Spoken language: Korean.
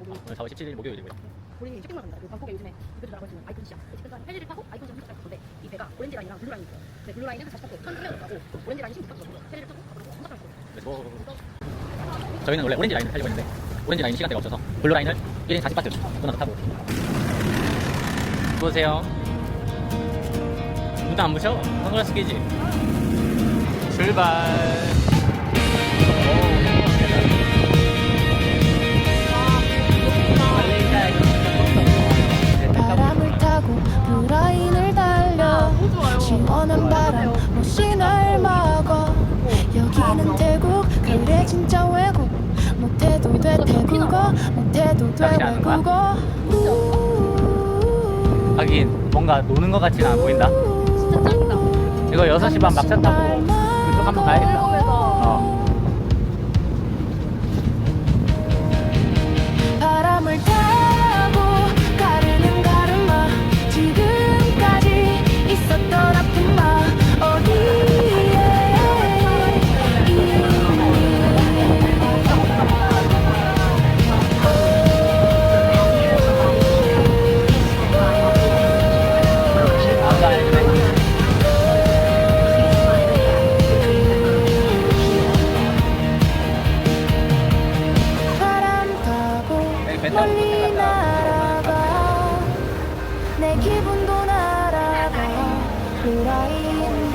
오늘 4월 17일 목요일이고요. 본인이 쇼핑몰 갑니다. 그 방콕에 요즘에 대표적으로 알고 있는 아이콘 시야. 티켓과 헬리를 타고 아이콘 시야 갈 건데 이 배가 오렌지 라인이랑 블루 라인이 있어요. 네, 블루 라인은 40분 1,300원 가고 오렌지 라인이 16분 정도. 헬리를 타고 앞으로 엄청 갈 거예요. 저희는 원래 오렌지 라인을 타려고 했는데 오렌지 라인 시간대가 없어서 블루 라인을 1인 40바트 끊어서 타고 보세요 눈안 부셔? 선글라스 끼지? 출발 진짜 외국 못해도 돼 태국어 못해도 돼 낚시 하는 거야? 외국어. 우- 하긴 뭔가 노는 것 같지는 않아 보인다. 진짜 이거 6시 반 막차 타고. 그쪽 한번 가야겠다 멀리 날아가. 내 기분도 날아가. 그라인